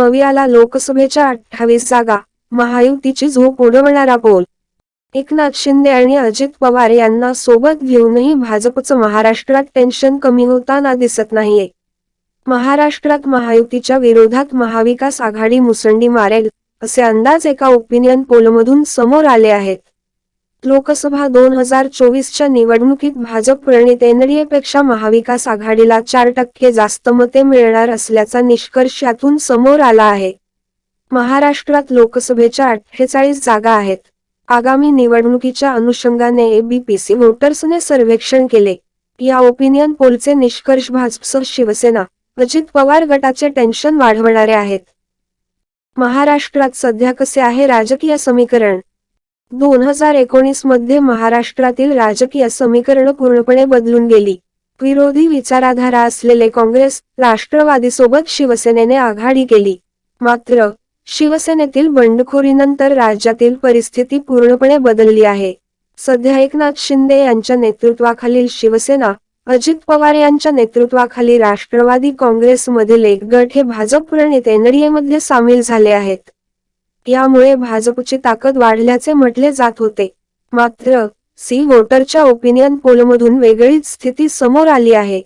मवियाला लोकसभेच्या अठ्ठावीस जागा महायुतीची झोप उडवणारा बोल. एकनाथ शिंदे आणि अजित पवार यांना सोबत घेऊनही भाजपचं महाराष्ट्रात टेन्शन कमी होताना दिसत नाहीये. महाराष्ट्रात महायुतीच्या विरोधात महाविकास आघाडी मुसंडी मारेल असे अंदाज एका ओपिनियन पोलमधून समोर आले आहेत. लोकसभा दोन हजार चोवीसच्या निवडणुकीत भाजप प्रणित एनडीएपेक्षा महाविकास आघाडीला चार टक्के जास्त मते मिळणार असल्याचा निष्कर्ष यातून समोर आला आहे. महाराष्ट्रात लोकसभेच्या अठ्ठेचाळीस जागा आहेत. आगामी निवडणुकीच्या अनुषंगाने एबीपीसी वोटर्सने सर्वेक्षण केले. या ओपिनियन पोलचे निष्कर्ष भाजपसह शिवसेना अजित पवार गटाचे टेन्शन वाढवणारे आहेत. महाराष्ट्रात सध्या कसे आहे राजकीय समीकरण? दोन हजार एकोणीसमध्ये महाराष्ट्रातील राजकीय समीकरण पूर्णपणे बदलून गेली. विरोधी विचाराधारा असलेले काँग्रेस राष्ट्रवादीसोबत शिवसेनेने आघाडी केली. मात्र शिवसेनेतील बंडखोरीनंतर राज्यातील परिस्थिती पूर्णपणे बदलली आहे. सध्या एकनाथ शिंदे यांच्या नेतृत्वाखालील शिवसेना अजित पवार यांच्या नेतृत्वाखाली राष्ट्रवादी काँग्रेसमधील एक गट हे भाजप प्रणित एनडीएमध्ये सामील झाले आहेत. यामुळे भाजपची ताकद वाढल्याचे म्हटले जात होते. मात्र सी वोटरच्या ओपिनियन पोलमधून वेगळीच स्थिती समोर आली आहे.